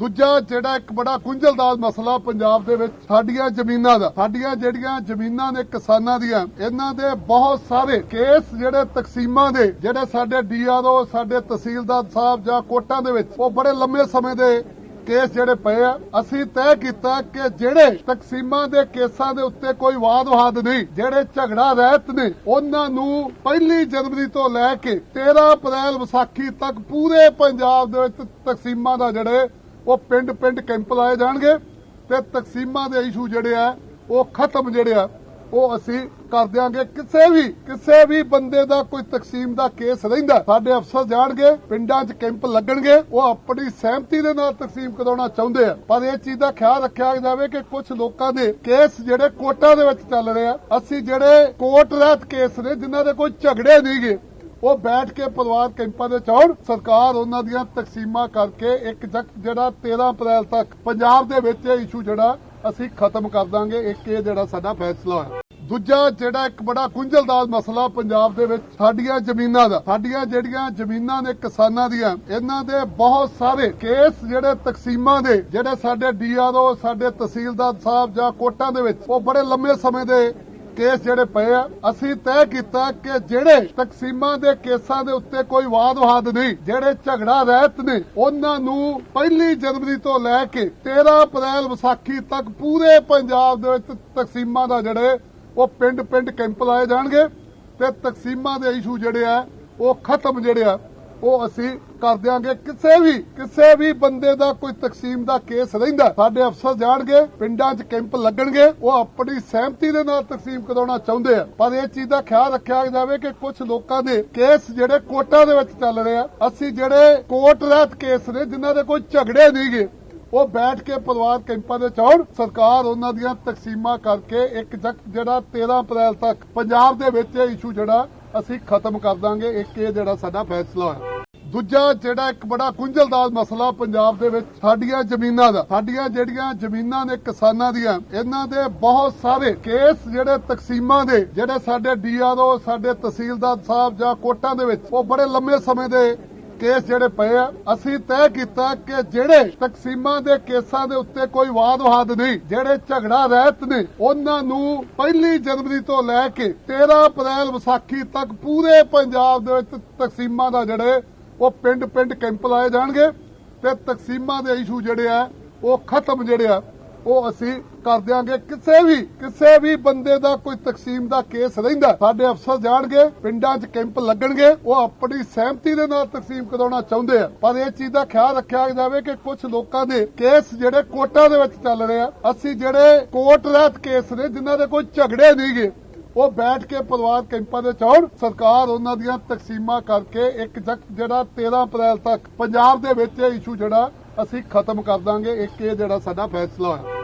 ਦੂਜਾ ਜਿਹੜਾ ਇੱਕ ਬੜਾ ਗੁੰਝਲਦਾਰ ਮਸਲਾ ਪੰਜਾਬ ਦੇ ਵਿੱਚ ਸਾਡੀਆਂ ਜ਼ਮੀਨਾਂ ਦਾ, ਸਾਡੀਆਂ ਜਿਹੜੀਆਂ ਜ਼ਮੀਨਾਂ ਨੇ ਕਿਸਾਨਾਂ ਦੀਆਂ, ਇਹਨਾਂ ਦੇ ਬਹੁਤ ਸਾਰੇ ਕੇਸ ਜਿਹੜੇ ਤਕਸੀਮਾਂ ਦੇ, ਜਿਹੜੇ ਸਾਡੇ ਡੀਆਰਓ, ਸਾਡੇ ਤਹਿਸੀਲਦਾਰ ਸਾਹਿਬ ਜਾਂ ਕੋਰਟਾਂ ਦੇ ਵਿੱਚ, ਉਹ ਬੜੇ ਲੰਮੇ ਸਮੇਂ ਦੇ ਕੇਸ ਜਿਹੜੇ ਪਏ ਆ। ਅਸੀਂ ਤੈਅ ਕੀਤਾ ਕਿ ਜਿਹੜੇ ਤਕਸੀਮਾਂ ਦੇ ਕੇਸਾਂ ਦੇ ਉੱਤੇ ਕੋਈ ਵਾਦ ਵਾਦ ਨਹੀਂ, ਜਿਹੜੇ ਝਗੜਾ ਰਹਿਤ ਨੇ, ਉਹਨਾਂ ਨੂੰ ਪਹਿਲੀ ਜਨਵਰੀ ਤੋਂ ਲੈ ਕੇ 13 ਅਪ੍ਰੈਲ ਵਿਸਾਖੀ ਤੱਕ ਪੂਰੇ ਪੰਜਾਬ ਦੇ ਵਿੱਚ ਤਕਸੀਮਾਂ ਦਾ ਜਿਹੜੇ ਉਹ ਪਿੰਡ-ਪਿੰਡ ਕੈਂਪ ਲਾਏ ਜਾਣਗੇ ਤੇ ਤਕਸੀਮਾਂ ਦੇ ਇਸ਼ੂ ਜਿਹੜੇ ਆ, ਉਹ ਖਤਮ ਜਿਹੜੇ ਆ, ਉਹ ਅਸੀਂ ਕਰ ਦਿਆਂਗੇ। ਕਿਸੇ ਵੀ ਕਿਸੇ ਵੀ ਬੰਦੇ ਦਾ ਕੋਈ ਤਕਸੀਮ ਦਾ ਕੇਸ ਰਹਿੰਦਾ, ਸਾਡੇ ਅਫਸਰ ਜਾਣਗੇ, ਪਿੰਡਾਂ 'ਚ ਕੈਂਪ ਲੱਗਣਗੇ, ਉਹ ਆਪਣੀ ਸਹਿਮਤੀ ਦੇ ਨਾਲ ਤਕਸੀਮ ਕਰਾਉਣਾ ਚਾਹੁੰਦੇ ਆ। ਪਰ ਇਹ ਚੀਜ਼ ਦਾ ਖਿਆਲ ਰੱਖਿਆ ਜਾਵੇ ਕਿ ਕੁਝ ਲੋਕਾਂ ਦੇ ਕੇਸ ਜਿਹੜੇ ਕੋਰਟਾਂ ਦੇ ਵਿੱਚ ਚੱਲ ਰਹੇ ਆ, ਅਸੀਂ ਜਿਹੜੇ ਕੋਰਟ ਰਹਿਤ ਕੇਸ ਨੇ, ਜਿਨ੍ਹਾਂ ਦੇ ਕੋਈ ਝਗੜੇ ਨਹੀਂਗੇ ਉਹ ਬੈਠ ਕੇ ਪਰਿਵਾਰ ਕੈਂਪਾਂ ਦੇ ਚੌੜ ਸਰਕਾਰ ਉਹਨਾਂ ਦੀਆਂ ਤਕਸੀਮਾਂ ਕਰਕੇ ਇੱਕ ਜਕ ਜਿਹੜਾ 13 ਅਪ੍ਰੈਲ ਤੱਕ ਪੰਜਾਬ ਦੇ ਵਿੱਚ ਇਹ ਇਸ਼ੂ ਜਿਹੜਾ ਅਸੀਂ ਖਤਮ ਕਰ ਦਾਂਗੇ। ਇੱਕ ਇਹ ਜਿਹੜਾ ਸਾਡਾ ਫੈਸਲਾ ਹੈ। ਦੂਜਾ ਜਿਹੜਾ ਇੱਕ ਬੜਾ ਗੁੰਝਲਦਾਰ ਮਸਲਾ ਪੰਜਾਬ ਦੇ ਵਿੱਚ ਸਾਡੀਆਂ ਜ਼ਮੀਨਾਂ ਦਾ। ਸਾਡੀਆਂ ਜਿਹੜੀਆਂ ਜ਼ਮੀਨਾਂ ਨੇ ਕਿਸਾਨਾਂ ਦੀਆਂ, ਇਹਨਾਂ ਦੇ ਬਹੁਤ ਸਾਰੇ ਕੇਸ ਜਿਹੜੇ ਤਕਸੀਮਾਂ ਦੇ, ਜਿਹੜੇ ਸਾਡੇ ਡੀਆਰਓ ਸਾਡੇ ਤਹਿਸੀਲਦਾਰ ਸਾਹਿਬ ਜਾਂ ਕੋਰਟਾਂ ਦੇ ਵਿੱਚ, ਉਹ ਬੜੇ ਲੰਮੇ ਸਮੇਂ ਦੇ ਕੇਸ ਜਿਹੜੇ ਪਏ ਆ, ਅਸੀਂ ਤੈਅ ਕੀਤਾ ਕਿ ਜਿਹੜੇ ਤਕਸੀਮਾਂ ਦੇ ਕੇਸਾਂ ਦੇ ਉੱਤੇ ਕੋਈ ਵਾਦ-ਵਿਵਾਦ ਨਹੀਂ, ਜਿਹੜੇ ਝਗੜਾ ਰਹਿਤ ਨੇ, ਉਹਨਾਂ ਨੂੰ ਪਹਿਲੀ ਜਨਵਰੀ ਤੋਂ ਲੈ ਕੇ 13 ਅਪ੍ਰੈਲ ਵਿਸਾਖੀ ਤੱਕ ਪੂਰੇ ਪੰਜਾਬ ਦੇ ਵਿੱਚ ਤਕਸੀਮਾਂ ਦਾ ਜਿਹੜੇ, ਉਹ ਪਿੰਡ-ਪਿੰਡ ਕੈਂਪ ਲਾਏ ਜਾਣਗੇ ਤੇ ਤਕਸੀਮਾਂ ਦੇ ਇਸ਼ੂ ਜਿਹੜੇ ਆ, ਉਹ ਖਤਮ ਜਿਹੜੇ ਆ ਉਹ ਅਸੀਂ ਕਰ ਦਿਆਂਗੇ। ਕਿਸੇ ਵੀ ਕਿਸੇ ਵੀ ਬੰਦੇ ਦਾ ਕੋਈ ਤਕਸੀਮ ਦਾ ਕੇਸ ਰਹਿੰਦਾ, ਸਾਡੇ ਅਫਸਰ ਜਾਣਗੇ, ਪਿੰਡਾਂ 'ਚ ਕੈਂਪ ਲੱਗਣਗੇ, ਉਹ ਆਪਣੀ ਸਹਿਮਤੀ ਦੇ ਨਾਲ ਤਕਸੀਮ ਕਰਾਉਣਾ ਚਾਹੁੰਦੇ ਆ। ਪਰ ਇਹ ਚੀਜ਼ ਦਾ ਖਿਆਲ ਰੱਖਿਆ ਜਾਵੇ ਕਿ ਕੁਝ ਲੋਕਾਂ ਦੇ ਕੇਸ ਜਿਹੜੇ ਕੋਰਟਾਂ ਦੇ ਵਿੱਚ ਚੱਲ ਰਹੇ ਆ, ਅਸੀਂ ਜਿਹੜੇ ਕੋਰਟ ਰਹਿਤ ਕੇਸ ਨੇ, ਜਿਨ੍ਹਾਂ ਦੇ ਕੋਈ ਝਗੜੇ ਨਹੀਂਗੇ ਉਹ ਬੈਠ ਕੇ ਪਰਿਵਾਰ ਕੈਂਪਾਂ ਦੇ ਚੌੜ ਸਰਕਾਰ ਉਹਨਾਂ ਦੀਆਂ ਤਕਸੀਮਾਂ ਕਰਕੇ ਇੱਕ ਜਗਤ ਜਿਹੜਾ 13 ਅਪ੍ਰੈਲ ਤੱਕ ਪੰਜਾਬ ਦੇ ਵਿੱਚ ਇਹ ਇਸ਼ੂ ਜਿਹੜਾ, ਅਸੀਂ ਖਤਮ ਕਰ ਦਾਂਗੇ। ਇੱਕ ਇਹ ਜਿਹੜਾ ਸਾਡਾ ਫੈਸਲਾ ਹੈ ਦੂਜਾ ਜਿਹੜਾ ਇੱਕ ਬੜਾ ਗੁੰਝਲਦਾਰ ਮਸਲਾ ਪੰਜਾਬ ਦੇ ਵਿੱਚ, ਸਾਡੀਆਂ ਜ਼ਮੀਨਾਂ ਦਾ। ਸਾਡੀਆਂ ਜਿਹੜੀਆਂ ਜ਼ਮੀਨਾਂ ਨੇ ਕਿਸਾਨਾਂ ਦੀਆਂ, ਇਹਨਾਂ ਦੇ ਬਹੁਤ ਸਾਰੇ ਕੇਸ ਜਿਹੜੇ ਤਕਸੀਮਾਂ ਦੇ, ਜਿਹੜੇ ਸਾਡੇ ਡੀਆਰਓ, ਸਾਡੇ ਤਹਿਸੀਲਦਾਰ ਸਾਹਿਬ ਜਾਂ ਕੋਰਟਾਂ ਦੇ ਵਿੱਚ, ਉਹ ਬੜੇ ਲੰਮੇ ਸਮੇਂ ਦੇ ਕੇਸ ਜਿਹੜੇ ਪਏ ਆ। ਅਸੀਂ ਤੈਅ ਕੀਤਾ ਕਿ ਜਿਹੜੇ ਤਕਸੀਮਾਂ ਦੇ ਕੇਸਾਂ ਦੇ ਉੱਤੇ ਕੋਈ ਵਾਦ ਵਾਦ ਨਹੀਂ, ਜਿਹੜੇ ਝਗੜਾ ਰਹਿਤ ਨੇ, ਉਹਨਾਂ ਨੂੰ ਪਹਿਲੀ ਜਨਵਰੀ ਤੋਂ ਲੈ ਕੇ 13 ਅਪ੍ਰੈਲ ਵਿਸਾਖੀ ਤੱਕ ਪੂਰੇ ਪੰਜਾਬ ਦੇ ਵਿੱਚ ਤਕਸੀਮਾਂ ਦਾ ਜਿਹੜੇ ਉਹ ਪਿੰਡ-ਪਿੰਡ ਕੈਂਪ ਲਾਏ ਜਾਣਗੇ ਤੇ ਤਕਸੀਮਾਂ ਦੇ ਇਸ਼ੂ ਜਿਹੜੇ ਆ, ਉਹ ਖਤਮ ਜਿਹੜੇ ਆ, ਉਹ ਅਸੀਂ ਕਰ ਦਿਆਂਗੇ। ਕਿਸੇ ਵੀ ਕਿਸੇ ਵੀ ਬੰਦੇ ਦਾ ਕੋਈ ਤਕਸੀਮ ਦਾ ਕੇਸ ਰਹਿੰਦਾ, ਸਾਡੇ ਅਫਸਰ ਜਾਣਗੇ, ਪਿੰਡਾਂ 'ਚ ਕੈਂਪ ਲੱਗਣਗੇ, ਉਹ ਆਪਣੀ ਸਹਿਮਤੀ ਦੇ ਨਾਲ ਤਕਸੀਮ ਕਰਾਉਣਾ ਚਾਹੁੰਦੇ ਆ। ਪਰ ਇਹ ਚੀਜ਼ ਦਾ ਖਿਆਲ ਰੱਖਿਆ ਜਾਵੇ ਕਿ ਕੁਝ ਲੋਕਾਂ ਦੇ ਕੇਸ ਜਿਹੜੇ ਕੋਰਟਾਂ ਦੇ ਵਿੱਚ ਚੱਲ ਰਹੇ ਆ, ਅਸੀਂ ਜਿਹੜੇ ਕੋਰਟ ਰਹਿਤ ਕੇਸ ਨੇ, ਜਿਨ੍ਹਾਂ ਦੇ ਕੋਈ ਝਗੜੇ ਨਹੀਂਗੇ ਉਹ ਬੈਠ ਕੇ ਪਰਿਵਾਰ ਕੈਂਪਾਂ ਦੇ ਚੌੜ ਸਰਕਾਰ ਉਹਨਾਂ ਦੀਆਂ ਤਕਸੀਮਾਂ ਕਰਕੇ ਇੱਕ ਜਕ ਜਿਹੜਾ 13 ਅਪ੍ਰੈਲ ਤੱਕ ਪੰਜਾਬ ਦੇ ਵਿੱਚ ਇਹ ਇਸ਼ੂ ਜਿਹੜਾ ਅਸੀਂ ਖਤਮ ਕਰ ਦਾਂਗੇ। ਇੱਕ ਇਹ ਜਿਹੜਾ ਸਾਡਾ ਫੈਸਲਾ ਹੈ